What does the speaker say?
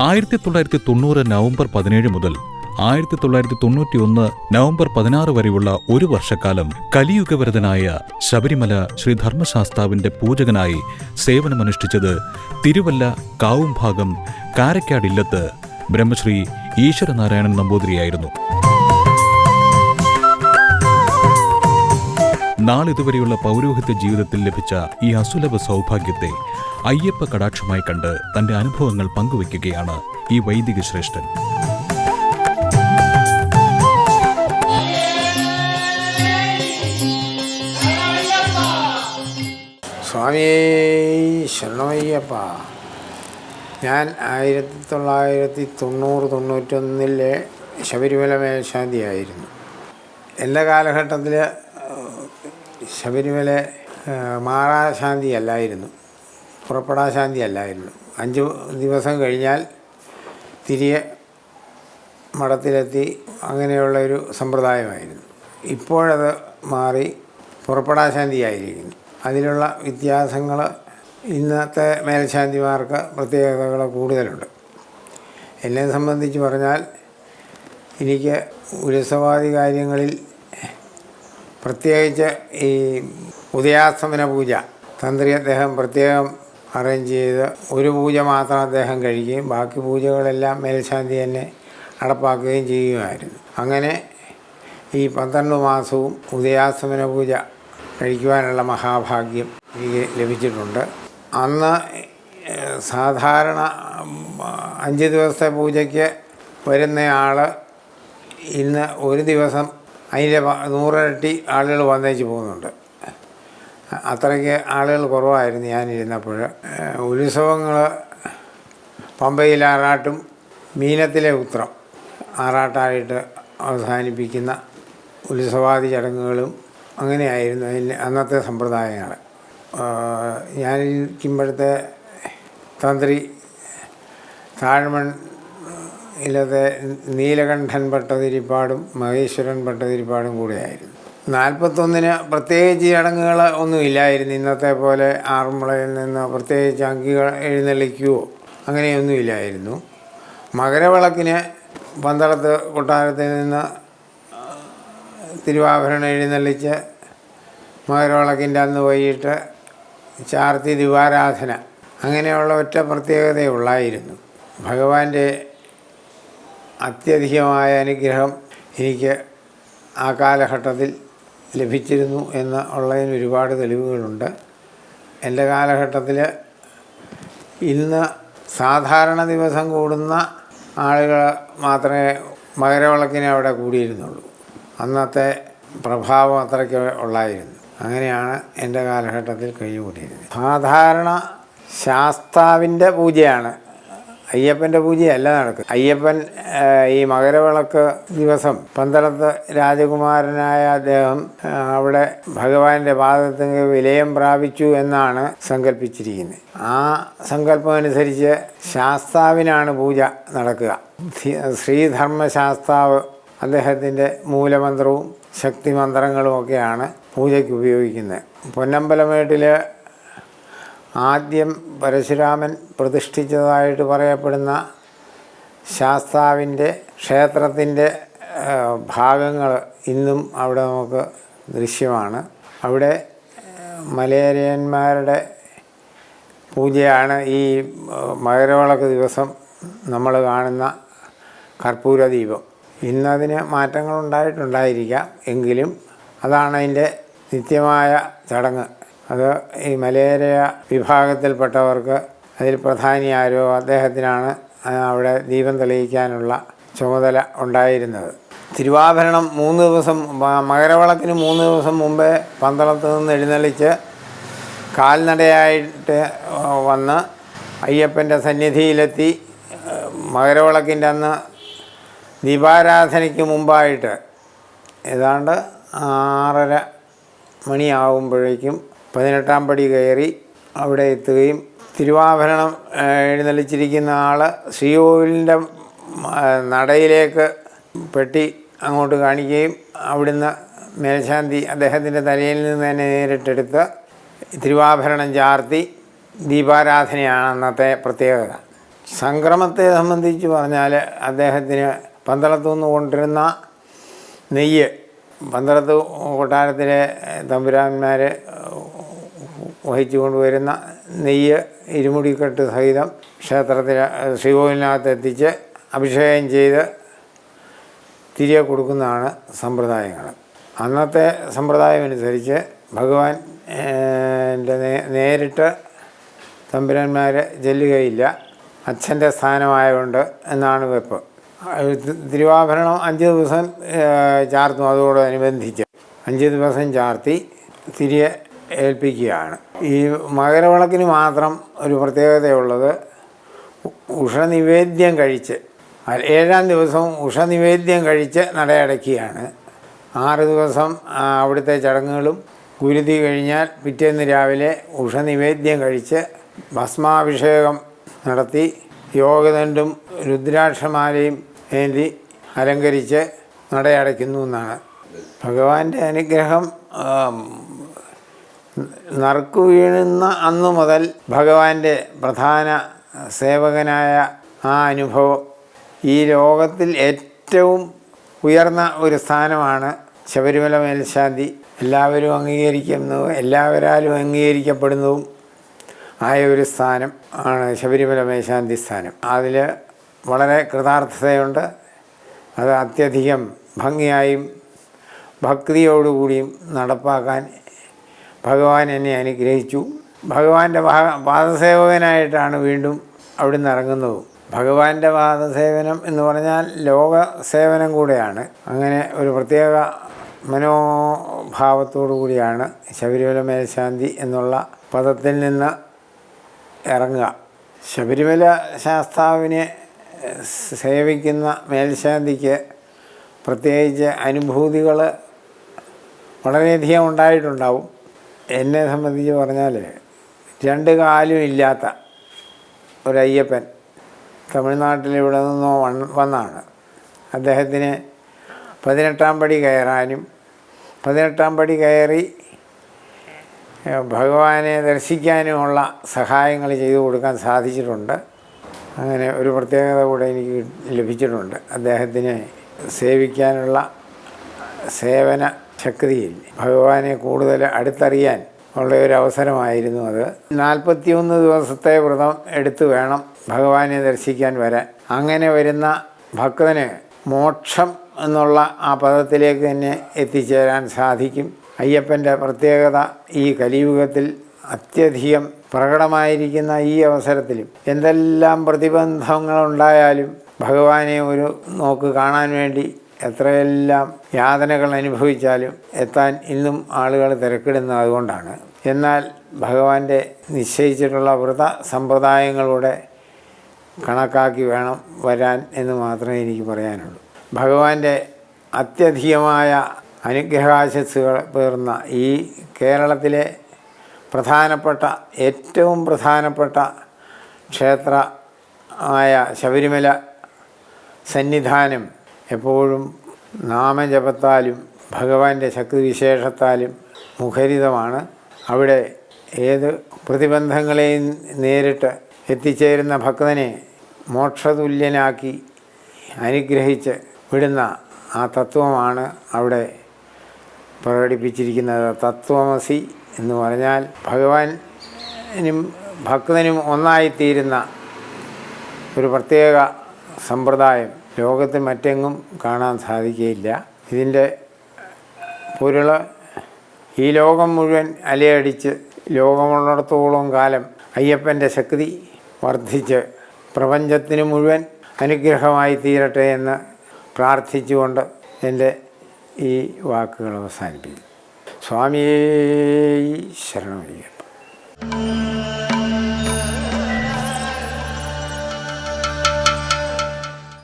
ആയിരത്തി തൊള്ളായിരത്തി തൊണ്ണൂറ് നവംബർ പതിനേഴ് മുതൽ ആയിരത്തി തൊള്ളായിരത്തി തൊണ്ണൂറ്റി ഒന്ന് നവംബർ പതിനാറ് വരെയുള്ള ഒരു വർഷക്കാലം കലിയുഗവരതനായ ശബരിമല ശ്രീ ധർമ്മശാസ്താവിന്റെ പൂജകനായി സേവനമനുഷ്ഠിച്ചത് തിരുവല്ല കാവുംഭാഗം കാരക്കാടില്ലത്ത് ബ്രഹ്മശ്രീ ഈശ്വരനാരായണൻ നമ്പൂതിരിയായിരുന്നു. നാളിതുവരെയുള്ള പൗരോഹിത്യ ജീവിതത്തിൽ ലഭിച്ച ഈ അസുലഭ സൗഭാഗ്യത്തെ അയ്യപ്പ കടാക്ഷമായി കണ്ട് തന്റെ അനുഭവങ്ങൾ പങ്കുവയ്ക്കുകയാണ് ഈ വൈദിക ശ്രേഷ്ഠൻ സ്വാമിയേ ശരണമയ്യപ്പ. ഞാൻ ആയിരത്തി തൊള്ളായിരത്തി തൊണ്ണൂറ് തൊണ്ണൂറ്റൊന്നിലെ ശബരിമല മേൽശാന്തിയായിരുന്നു. എന്റെ കാലഘട്ടത്തിൽ ശബരിമല മാറാശാന്തി അല്ലായിരുന്നു പുറപ്പെടാശാന്തി അല്ലായിരുന്നു അഞ്ച് ദിവസം കഴിഞ്ഞാൽ തിരികെ മഠത്തിലെത്തി അങ്ങനെയുള്ള ഒരു സമ്പ്രദായമായിരുന്നു. ഇപ്പോഴത് മാറി പുറപ്പെടാശാന്തിയായിരിക്കുന്നു. അതിലുള്ള വ്യത്യാസങ്ങൾ ഇന്നത്തെ മേൽശാന്തിമാർക്ക് പ്രത്യേകതകൾ കൂടുതലുണ്ട്. എന്നെ സംബന്ധിച്ച് പറഞ്ഞാൽ എനിക്ക് ഉത്സവാദി കാര്യങ്ങളിൽ പ്രത്യേകിച്ച് ഈ ഉദയാസ്തമന പൂജ തന്ത്രി അദ്ദേഹം പ്രത്യേകം അറേഞ്ച് ചെയ്ത് ഒരു പൂജ മാത്രം അദ്ദേഹം കഴിക്കുകയും ബാക്കി പൂജകളെല്ലാം മേൽശാന്തി തന്നെ നടപ്പാക്കുകയും ചെയ്യുമായിരുന്നു അങ്ങനെ ഈ പന്ത്രണ്ട് മാസവും ഉദയാസ്തമന പൂജ കഴിക്കുവാനുള്ള മഹാഭാഗ്യം എനിക്ക് ലഭിച്ചിട്ടുണ്ട്. അന്ന് സാധാരണ അഞ്ച് ദിവസത്തെ പൂജയ്ക്ക് വരുന്നയാൾ ഇന്ന് ഒരു ദിവസം അതിന്റെ നൂറിരട്ടി ആളുകൾ വന്നേച്ച് പോകുന്നുണ്ട്. അത്രയ്ക്ക് ആളുകൾ കുറവായിരുന്നു ഞാനിരുന്നപ്പോൾ ഉത്സവങ്ങൾ പമ്പയിൽ ആറാട്ടും മീനത്തിലെ ഉത്രം ആറാട്ടായിട്ട് അവസാനിപ്പിക്കുന്ന ഉത്സവാദി ചടങ്ങുകളും അങ്ങനെയായിരുന്നു. അതിന്റെ അന്നത്തെ സമ്പ്രദായങ്ങൾ ഞാനിരിക്കുമ്പോഴത്തെ തന്ത്രി താഴ്മൺ ഇല്ലത്തെ നീലകണ്ഠൻ ഭട്ടതിരിപ്പാടും മഹേശ്വരൻ ഭട്ടതിരിപ്പാടും കൂടെയായിരുന്നു. നാൽപ്പത്തൊന്നിന് പ്രത്യേകിച്ച് ചടങ്ങുകൾ ഒന്നും ഇല്ലായിരുന്നു. ഇന്നത്തെ പോലെ ആറന്മുളയിൽ നിന്ന് പ്രത്യേകിച്ച് അങ്കികൾ എഴുന്നള്ളിക്കുകയോ അങ്ങനെയൊന്നുമില്ലായിരുന്നു മകരവിളക്കിന് പന്തളത്ത് കൊട്ടാരത്തിൽ നിന്ന് തിരുവാഭരണം എഴുന്നള്ളിച്ച് മകരവിളക്കിന്റെ അന്ന് പോയിട്ട് ചാർത്തി ദിവാരാധന. അങ്ങനെയുള്ള ഒറ്റ പ്രത്യേകതയുള്ളായിരുന്നു ഭഗവാന്റെ അത്യധികമായ അനുഗ്രഹം എനിക്ക് ആ കാലഘട്ടത്തിൽ ലഭിച്ചിരുന്നു എന്ന് ഉള്ളതിന് ഒരുപാട് തെളിവുകളുണ്ട്. എന്റെ കാലഘട്ടത്തിൽ ഇന്ന് സാധാരണ ദിവസം കൂടുന്ന ആളുകൾ മാത്രമേ മകരവിളക്കിനെ അവിടെ കൂടിയിരുന്നുള്ളൂ. അന്നത്തെ പ്രഭാവം അത്രയ്ക്ക് ഉള്ളായിരുന്നു. അങ്ങനെയാണ് എന്റെ കാലഘട്ടത്തിൽ കഴിഞ്ഞുകൂട്ടിയിരുന്നത് സാധാരണ ശാസ്താവിന്റെ പൂജയാണ്. അയ്യപ്പന്റെ പൂജയല്ല നടക്കുക. അയ്യപ്പൻ ഈ മകരവിളക്ക് ദിവസം പന്തളത്ത് രാജകുമാരനായ അദ്ദേഹം അവിടെ ഭഗവാന്റെ പാദത്തിന് വിലയം പ്രാപിച്ചു എന്നാണ് സങ്കല്പിച്ചിരിക്കുന്നത്. ആ സങ്കല്പം അനുസരിച്ച് ശാസ്താവിനാണ് പൂജ നടക്കുക. ശ്രീധർമ്മശാസ്താവ് അദ്ദേഹത്തിന്റെ മൂലമന്ത്രവും ശക്തിമന്ത്രങ്ങളും ഒക്കെയാണ് പൂജയ്ക്ക് ഉപയോഗിക്കുന്നത്. പൊന്നമ്പലമേട്ടിൽ ആദ്യം പരശുരാമൻ പ്രതിഷ്ഠിച്ചതായിട്ട് പറയപ്പെടുന്ന ശാസ്താവിന്റെ ക്ഷേത്രത്തിന്റെ ഭാഗങ്ങൾ ഇന്നും അവിടെ നമുക്ക് ദൃശ്യമാണ്. അവിടെ ഏഹ്, പൂജയാണ് ഈ മകരവിളക്ക് ദിവസം നമ്മൾ കാണുന്ന കർപ്പൂര ദീപം ഇന്നതിന് മാറ്റങ്ങൾ ഉണ്ടായിട്ടുണ്ടായിരിക്കാം എങ്കിലും അതാണ് അതിന്റെ നിത്യമായ ചടങ്ങ്. അത് ഈ മലേറിയ വിഭാഗത്തിൽപ്പെട്ടവർക്ക് അതിൽ പ്രധാനി ആരോ അദ്ദേഹത്തിനാണ് അവിടെ ദീപം തെളിയിക്കാനുള്ള ചുമതല ഉണ്ടായിരുന്നത്. തിരുവാഭരണം മൂന്ന് ദിവസം മകരവിളക്കിന് മൂന്ന് ദിവസം മുമ്പേ പന്തളത്ത് നിന്ന് എഴുന്നള്ളിച്ച് കാൽനടയായിട്ട് വന്ന് അയ്യപ്പന്റെ സന്നിധിയിലെത്തി. മകരവിളക്കിന്റെ അന്ന് ദീപാരാധനയ്ക്ക് മുമ്പായിട്ട് ഏതാണ്ട് ആറര മണിയാവുമ്പോഴേക്കും പതിനെട്ടാം പടി കയറി അവിടെ എത്തുകയും തിരുവാഭരണം എഴുന്നള്ളിച്ചിരിക്കുന്ന ആൾ ശ്രീകോവിലിന്റെ നടയിലേക്ക് പെട്ടി അങ്ങോട്ട് കാണിക്കുകയും അവിടുന്ന് മേൽശാന്തി അദ്ദേഹത്തിന്റെ തലയിൽ നിന്ന് തന്നെ നേരിട്ടെടുത്ത് തിരുവാഭരണം ചാർത്തി ദീപാരാധനയാണ് അന്നത്തെ പ്രത്യേകത. സംക്രമത്തെ സംബന്ധിച്ച് പറഞ്ഞാൽ അദ്ദേഹത്തിന് പന്തളത്തു നിന്ന് കൊണ്ടിരുന്ന നെയ്യ് പന്തളത്ത് കൊട്ടാരത്തിലെ തമ്പുരാന്മാർ വഹിച്ചു കൊണ്ടുവരുന്ന നെയ്യ് ഇരുമുടിക്കെട്ട് സഹിതം ക്ഷേത്രത്തിൽ ശ്രീകോവിലിനകത്ത് എത്തിച്ച് അഭിഷേകം ചെയ്ത് തിരികെ കൊടുക്കുന്നതാണ് സമ്പ്രദായങ്ങൾ. അന്നത്തെ സമ്പ്രദായം അനുസരിച്ച് ഭഗവാൻ നേരിട്ട് തമ്പുരാന്മാർ ചെല്ലുകയില്ല അച്ഛന്റെ സ്ഥാനമായതുകൊണ്ട് എന്നാണ് വെപ്പ്. തിരുവാഭരണം അഞ്ച് ദിവസം ചാർത്തും. അതോടനുബന്ധിച്ച് അഞ്ച് ദിവസം ചാർത്തി തിരികെ ഏൽപ്പിക്കുകയാണ്. ഈ മകരവിളക്കിന് മാത്രം ഒരു പ്രത്യേകതയുള്ളത് ഉഷനിവേദ്യം കഴിച്ച് ഏഴാം ദിവസം ഉഷനിവേദ്യം കഴിച്ച് നടയടക്കുകയാണ്. ആറ് ദിവസം അവിടുത്തെ ചടങ്ങുകളും ഗുരുതി കഴിഞ്ഞാൽ പിറ്റേന്ന് രാവിലെ ഉഷനിവേദ്യം കഴിച്ച് ഭസ്മാഭിഷേകം നടത്തി യോഗദണ്ഡും രുദ്രാക്ഷമാലയും ഏന്തി അലങ്കരിച്ച് നടയടയ്ക്കുന്നു എന്നാണ്. ഭഗവാന്റെ അനുഗ്രഹം നറുക്കു വീഴുന്ന അന്നു മുതൽ ഭഗവാന്റെ പ്രധാന സേവകനായ ആ അനുഭവം ഈ ലോകത്തിൽ ഏറ്റവും ഉയർന്ന ഒരു സ്ഥാനമാണ് ശബരിമല മേൽശാന്തി. എല്ലാവരും അംഗീകരിക്കുന്നതും എല്ലാവരാലും അംഗീകരിക്കപ്പെടുന്നതും ആയ ഒരു സ്ഥാനം ആണ് ശബരിമല മേൽശാന്തി സ്ഥാനം. അതിൽ വളരെ കൃതാർത്ഥതയുണ്ട്. അത് അത്യധികം ഭംഗിയായും ഭക്തിയോടുകൂടിയും നടപ്പാക്കാൻ ഭഗവാൻ എന്നെ അനുഗ്രഹിച്ചു. ഭഗവാന്റെ പാദസേവകനായിട്ടാണ് വീണ്ടും അവിടുന്ന് ഇറങ്ങുന്നതും. ഭഗവാന്റെ പാദസേവനം എന്ന് പറഞ്ഞാൽ ലോക സേവനം കൂടെയാണ്. അങ്ങനെ ഒരു പ്രത്യേക മനോഭാവത്തോടു കൂടിയാണ് ശബരിമല മേൽശാന്തി എന്നുള്ള പദത്തിൽ നിന്ന് ഇറങ്ങുക. ശബരിമല ശാസ്താവിനെ സേവിക്കുന്ന മേൽശാന്തിക്ക് പ്രത്യേകിച്ച് അനുഭൂതികൾ വളരെയധികം ഉണ്ടായിട്ടുണ്ടാവും. എന്നെ സംബന്ധിച്ച് പറഞ്ഞാൽ രണ്ട് കാലും ഇല്ലാത്ത ഒരയ്യപ്പൻ തമിഴ്നാട്ടിൽ നിന്നോ വൺ വന്നാണ്. അദ്ദേഹത്തിന് പതിനെട്ടാം പടി കയറാനും പതിനെട്ടാം പടി കയറി ഭഗവാനെ ദർശിക്കാനുമുള്ള സഹായങ്ങൾ ചെയ്തു കൊടുക്കാൻ സാധിച്ചിട്ടുണ്ട്. അങ്ങനെ ഒരു പ്രത്യേകത കൂടെ എനിക്ക് ലഭിച്ചിട്ടുണ്ട്. അദ്ദേഹത്തിനെ സേവിക്കാനുള്ള സേവന ശക്തിയിൽ ഭഗവാനെ കൂടുതൽ അടുത്തറിയാൻ ഉള്ള ഒരു അവസരമായിരുന്നു അത്. നാൽപ്പത്തിയൊന്ന് ദിവസത്തെ വ്രതം എടുത്തു വേണം ഭഗവാനെ ദർശിക്കാൻ വരാൻ. അങ്ങനെ വരുന്ന ഭക്തന് മോക്ഷം എന്നുള്ള ആ പദത്തിലേക്ക് തന്നെ എത്തിച്ചേരാൻ സാധിക്കും. അയ്യപ്പന്റെ പ്രത്യേകത ഈ കലിയുഗത്തിൽ അത്യധികം പ്രകടമായിരിക്കുന്ന ഈ അവസരത്തിൽ എന്തെല്ലാം പ്രതിബന്ധങ്ങളുണ്ടായാലും ഭഗവാനെ ഒരു നോക്ക് കാണാൻ വേണ്ടി എത്രയെല്ലാം യാതനകൾ അനുഭവിച്ചാലും എത്താൻ ഇന്നും ആളുകൾ തിരക്കിടുന്നത് അതുകൊണ്ടാണ്. എന്നാൽ ഭഗവാന്റെ നിശ്ചയിച്ചിട്ടുള്ള വ്രത സമ്പ്രദായങ്ങളുടെ കണക്കാക്കി വേണം വരാൻ എന്ന് മാത്രമേ എനിക്ക് പറയാനുള്ളൂ. ഭഗവാന്റെ അത്യധികമായ അനുഗ്രഹാശസ്സുകൾ പേർന്ന ഈ കേരളത്തിലെ പ്രധാനപ്പെട്ട ഏറ്റവും പ്രധാനപ്പെട്ട ക്ഷേത്ര ആയ ശബരിമല സന്നിധാനം എപ്പോഴും നാമജപത്താലും ഭഗവാന്റെ ശക്തിവിശേഷത്താലും മുഖരിതമാണ്. അവിടെ ഏത് പ്രതിബന്ധങ്ങളെയും നേരിട്ട് എത്തിച്ചേരുന്ന ഭക്തനെ മോക്ഷതുല്യനാക്കി അനുഗ്രഹിച്ച് വിടുന്ന ആ തത്വമാണ് അവിടെ പ്രകടിപ്പിച്ചിരിക്കുന്നത്. തത്വമസി എന്ന് പറഞ്ഞാൽ ഭഗവാനും ഭക്തനും ഒന്നായിത്തീരുന്ന ഒരു പ്രത്യേക സമ്പ്രദായം. ലോകത്തിൽ മറ്റെങ്ങും കാണാൻ സാധിക്കുകയില്ല. ഇതിന്റെ പൊരുൾ ഈ ലോകം മുഴുവൻ അലയടിച്ച് ലോകമുള്ളിടത്തോളം കാലം അയ്യപ്പന്റെ ശക്തി വർദ്ധിച്ച് പ്രപഞ്ചത്തിന് മുഴുവൻ അനുഗ്രഹമായി തീരട്ടെ എന്ന് പ്രാർത്ഥിച്ചുകൊണ്ട് എന്റെ ഈ വാക്കുകൾ അവസാനിപ്പിക്കും സ്വാമിയേ ശരണമയ്യപ്പ.